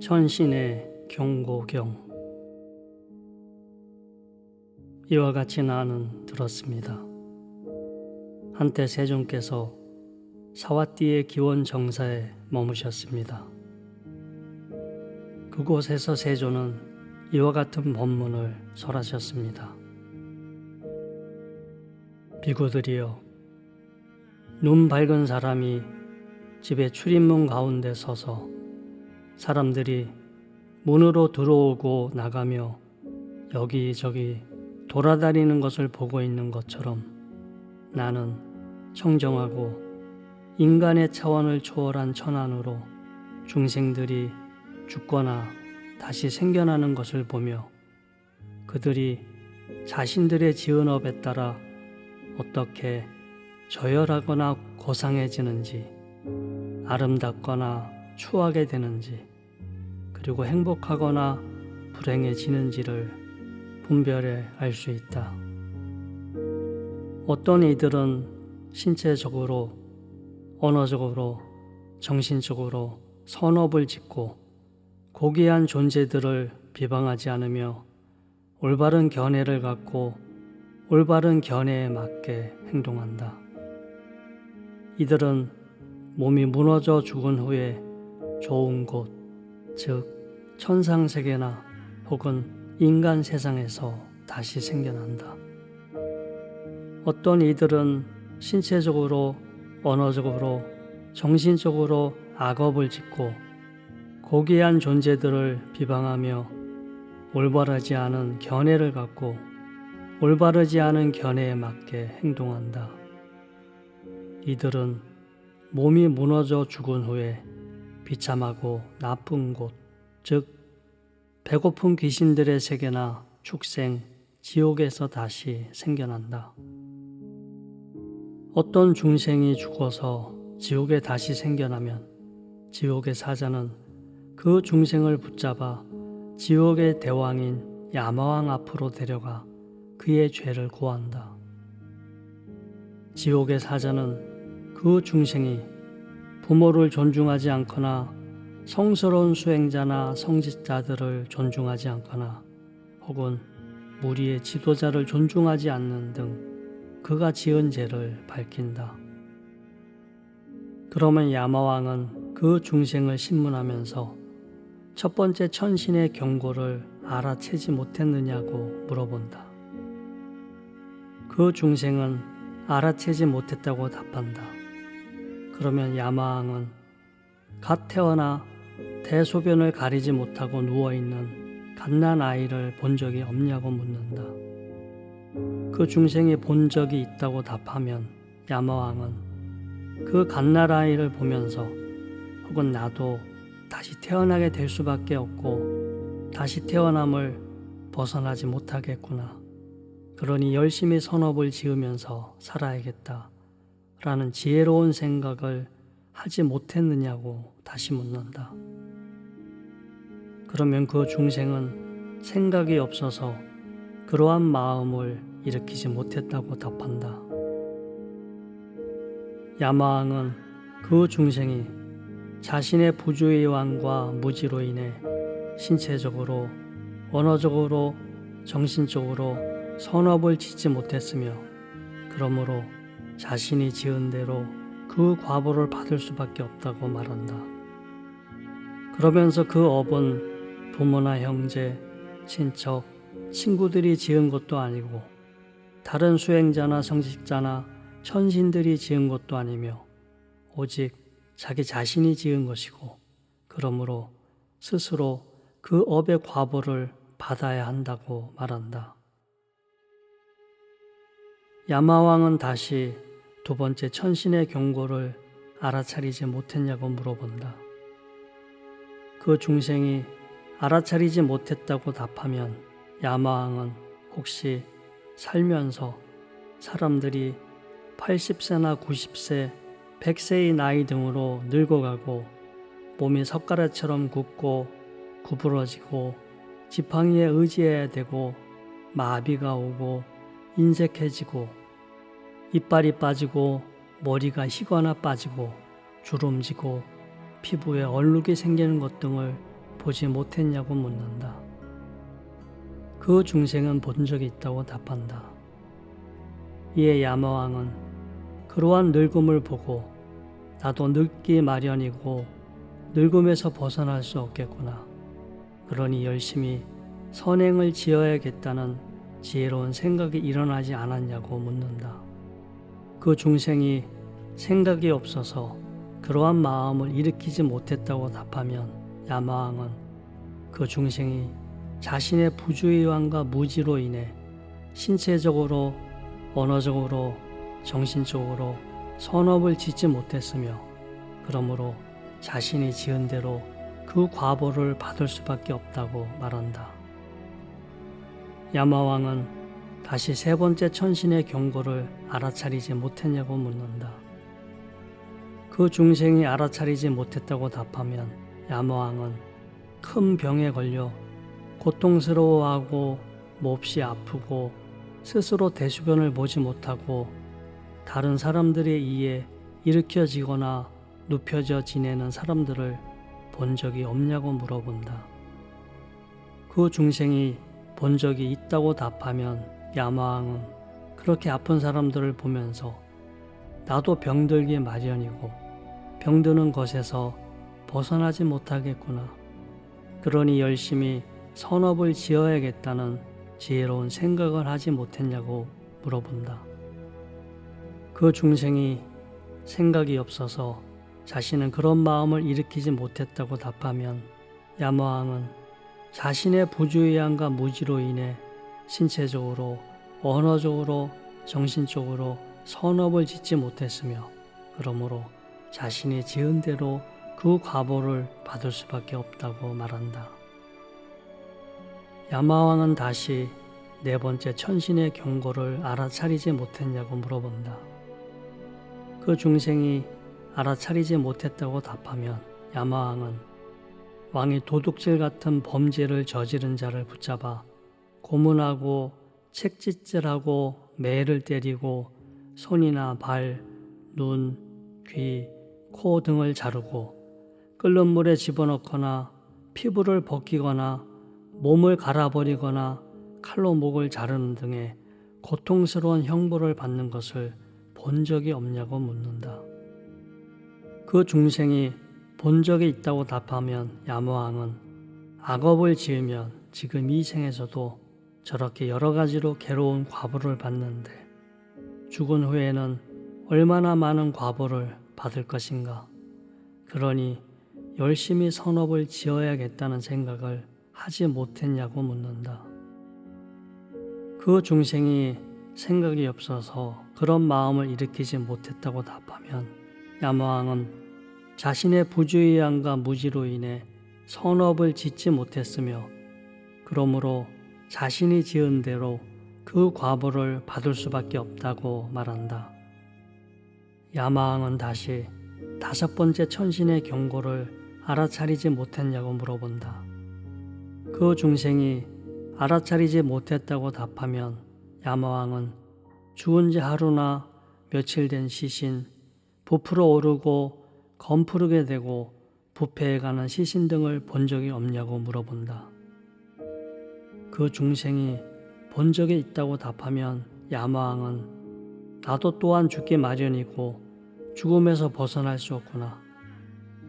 천신의 경고경 이와 같이 나는 들었습니다. 한때 세종께서 사와띠의 기원 정사에 머무셨습니다. 그곳에서 세조는 이와 같은 법문을 설하셨습니다. 비구들이여, 눈 밝은 사람이 집의 출입문 가운데 서서 사람들이 문으로 들어오고 나가며 여기저기 돌아다니는 것을 보고 있는 것처럼 나는 청정하고 인간의 차원을 초월한 천안으로 중생들이 죽거나 다시 생겨나는 것을 보며 그들이 자신들의 지은 업에 따라 어떻게 저열하거나 고상해지는지 아름답거나 추하게 되는지 그리고 행복하거나 불행해지는지를 분별해 알 수 있다. 어떤 이들은 신체적으로, 언어적으로, 정신적으로 선업을 짓고 고귀한 존재들을 비방하지 않으며 올바른 견해를 갖고 올바른 견해에 맞게 행동한다. 이들은 몸이 무너져 죽은 후에 좋은 곳, 즉 천상 세계나 혹은 인간 세상에서 다시 생겨난다. 어떤 이들은 신체적으로, 언어적으로, 정신적으로 악업을 짓고 고귀한 존재들을 비방하며 올바르지 않은 견해를 갖고 올바르지 않은 견해에 맞게 행동한다. 이들은 몸이 무너져 죽은 후에 비참하고 나쁜 곳, 즉 배고픈 귀신들의 세계나 축생, 지옥에서 다시 생겨난다. 어떤 중생이 죽어서 지옥에 다시 생겨나면 지옥의 사자는 그 중생을 붙잡아 지옥의 대왕인 야마왕 앞으로 데려가 그의 죄를 고한다. 지옥의 사자는 그 중생이 부모를 존중하지 않거나 성스러운 수행자나 성직자들을 존중하지 않거나 혹은 무리의 지도자를 존중하지 않는 등 그가 지은 죄를 밝힌다. 그러면 야마왕은 그 중생을 신문하면서 첫 번째 천신의 경고를 알아채지 못했느냐고 물어본다. 그 중생은 알아채지 못했다고 답한다. 그러면 야마왕은 갓 태어나 대소변을 가리지 못하고 누워있는 갓난 아이를 본 적이 없냐고 묻는다. 그 중생이 본 적이 있다고 답하면 야마왕은 그 갓난 아이를 보면서 혹은 나도 다시 태어나게 될 수밖에 없고 다시 태어남을 벗어나지 못하겠구나. 그러니 열심히 선업을 지으면서 살아야겠다. 라는 지혜로운 생각을 하지 못했느냐고 다시 묻는다. 그러면 그 중생은 생각이 없어서 그러한 마음을 일으키지 못했다고 답한다. 야마왕은 그 중생이 자신의 부주의 왕과 무지로 인해 신체적으로, 언어적으로, 정신적으로 선업을 짓지 못했으며, 그러므로 자신이 지은 대로 그 과보를 받을 수밖에 없다고 말한다. 그러면서 그 업은 부모나 형제, 친척, 친구들이 지은 것도 아니고 다른 수행자나 성직자나 천신들이 지은 것도 아니며 오직 자기 자신이 지은 것이고 그러므로 스스로 그 업의 과보를 받아야 한다고 말한다. 야마왕은 다시 두 번째 천신의 경고를 알아차리지 못했냐고 물어본다. 그 중생이 알아차리지 못했다고 답하면 야마왕은 혹시 살면서 사람들이 80세나 90세, 100세의 나이 등으로 늙어가고 몸이 석가래처럼 굽고 구부러지고 지팡이에 의지해야 되고 마비가 오고 인색해지고 이빨이 빠지고 머리가 희거나 빠지고 주름지고 피부에 얼룩이 생기는 것 등을 보지 못했냐고 묻는다. 그 중생은 본 적이 있다고 답한다. 이에 야마왕은 그러한 늙음을 보고 나도 늙기 마련이고 늙음에서 벗어날 수 없겠구나. 그러니 열심히 선행을 지어야겠다는 지혜로운 생각이 일어나지 않았냐고 묻는다. 그 중생이 생각이 없어서 그러한 마음을 일으키지 못했다고 답하면 야마왕은 그 중생이 자신의 부주의함과 무지로 인해 신체적으로, 언어적으로, 정신적으로 선업을 짓지 못했으며 그러므로 자신이 지은 대로 그 과보를 받을 수밖에 없다고 말한다. 야마왕은 다시 세 번째 천신의 경고를 알아차리지 못했냐고 묻는다. 그 중생이 알아차리지 못했다고 답하면 야마왕은 큰 병에 걸려 고통스러워하고 몹시 아프고 스스로 대수변을 보지 못하고 다른 사람들에 의해 일으켜지거나 눕혀져 지내는 사람들을 본 적이 없냐고 물어본다. 그 중생이 본 적이 있다고 답하면 야마왕은 그렇게 아픈 사람들을 보면서 나도 병들기 마련이고 병드는 것에서 벗어나지 못하겠구나. 그러니 열심히 선업을 지어야겠다는 지혜로운 생각을 하지 못했냐고 물어본다. 그 중생이 생각이 없어서 자신은 그런 마음을 일으키지 못했다고 답하면 야마왕은 자신의 부주의함과 무지로 인해 신체적으로, 언어적으로, 정신적으로 선업을 짓지 못했으며 그러므로 자신이 지은 대로 그 과보를 받을 수밖에 없다고 말한다. 야마왕은 다시 네 번째 천신의 경고를 알아차리지 못했냐고 물어본다. 그 중생이 알아차리지 못했다고 답하면 야마왕은 왕이 도둑질 같은 범죄를 저지른 자를 붙잡아 고문하고 책짓질하고 매를 때리고 손이나 발, 눈, 귀, 코 등을 자르고 끓는 물에 집어넣거나 피부를 벗기거나 몸을 갈아버리거나 칼로 목을 자르는 등의 고통스러운 형벌을 받는 것을 본 적이 없냐고 묻는다. 그 중생이 본 적이 있다고 답하면 야무왕은 악업을 지으면 지금 이 생에서도 저렇게 여러 가지로 괴로운 과보를 받는데 죽은 후에는 얼마나 많은 과보를 받을 것인가. 그러니 열심히 선업을 지어야겠다는 생각을 하지 못했냐고 묻는다. 그 중생이 생각이 없어서 그런 마음을 일으키지 못했다고 답하면 야마왕은 자신의 부주의함과 무지로 인해 선업을 짓지 못했으며 그러므로 자신이 지은 대로 그 과보를 받을 수밖에 없다고 말한다. 야마왕은 다시 다섯 번째 천신의 경고를 알아차리지 못했냐고 물어본다. 그 중생이 알아차리지 못했다고 답하면 야마왕은 죽은 지 하루나 며칠 된 시신, 부풀어 오르고 검푸르게 되고 부패해 가는 시신 등을 본 적이 없냐고 물어본다. 그 중생이 본 적이 있다고 답하면 야마왕은 나도 또한 죽기 마련이고 죽음에서 벗어날 수 없구나.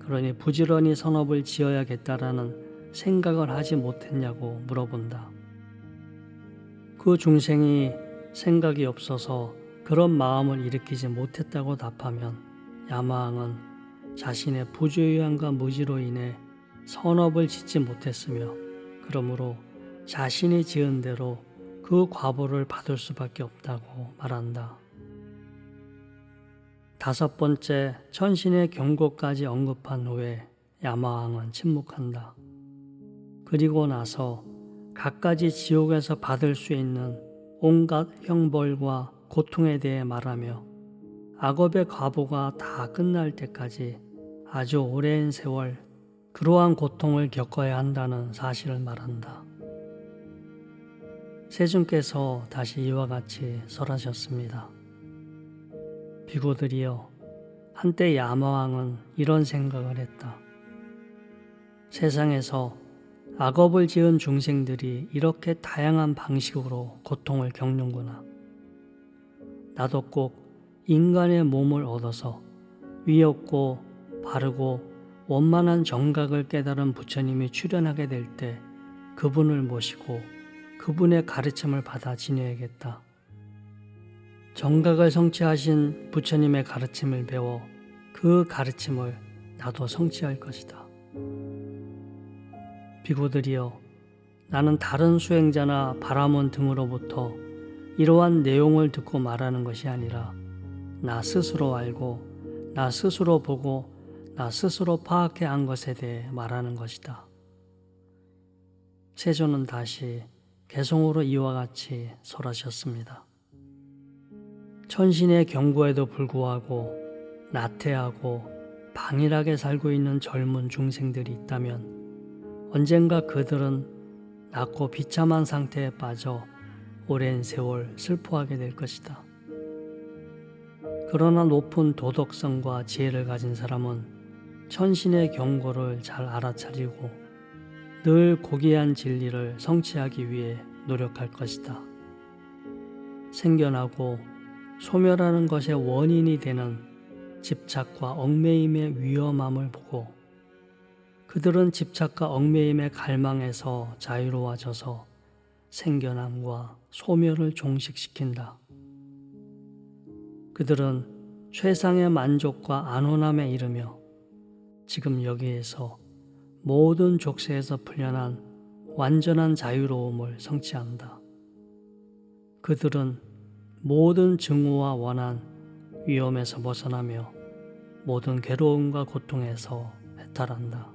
그러니 부지런히 선업을 지어야겠다라는 생각을 하지 못했냐고 물어본다. 그 중생이 생각이 없어서 그런 마음을 일으키지 못했다고 답하면 야마왕은 자신의 부주의함과 무지로 인해 선업을 짓지 못했으며 그러므로 자신이 지은 대로 그 과보를 받을 수밖에 없다고 말한다. 다섯 번째 천신의 경고까지 언급한 후에 야마왕은 침묵한다. 그리고 나서 갖가지 지옥에서 받을 수 있는 온갖 형벌과 고통에 대해 말하며 악업의 과보가 다 끝날 때까지 아주 오랜 세월 그러한 고통을 겪어야 한다는 사실을 말한다. 세준께서 다시 이와 같이 설하셨습니다. 비고들이여 한때 야마왕은 이런 생각을 했다. 세상에서 악업을 지은 중생들이 이렇게 다양한 방식으로 고통을 겪는구나. 나도 꼭 인간의 몸을 얻어서 위없고 바르고 원만한 정각을 깨달은 부처님이 출연하게 될 때 그분을 모시고 그분의 가르침을 받아 지내야겠다. 정각을 성취하신 부처님의 가르침을 배워 그 가르침을 나도 성취할 것이다. 비구들이여, 나는 다른 수행자나 바라몬 등으로부터 이러한 내용을 듣고 말하는 것이 아니라 나 스스로 알고 나 스스로 보고 나 스스로 파악해 한 것에 대해 말하는 것이다. 세조는 다시 개성으로 이와 같이 설하셨습니다. 천신의 경고에도 불구하고 나태하고 방일하게 살고 있는 젊은 중생들이 있다면 언젠가 그들은 낮고 비참한 상태에 빠져 오랜 세월 슬퍼하게 될 것이다. 그러나 높은 도덕성과 지혜를 가진 사람은 천신의 경고를 잘 알아차리고 늘 고귀한 진리를 성취하기 위해 노력할 것이다. 생겨나고 소멸하는 것의 원인이 되는 집착과 얽매임의 위험함을 보고 그들은 집착과 얽매임의 갈망에서 자유로워져서 생겨남과 소멸을 종식시킨다. 그들은 최상의 만족과 안온함에 이르며 지금 여기에서 모든 족쇄에서 풀려난 완전한 자유로움을 성취한다. 그들은 모든 증오와 원한, 위험에서 벗어나며 모든 괴로움과 고통에서 해탈한다.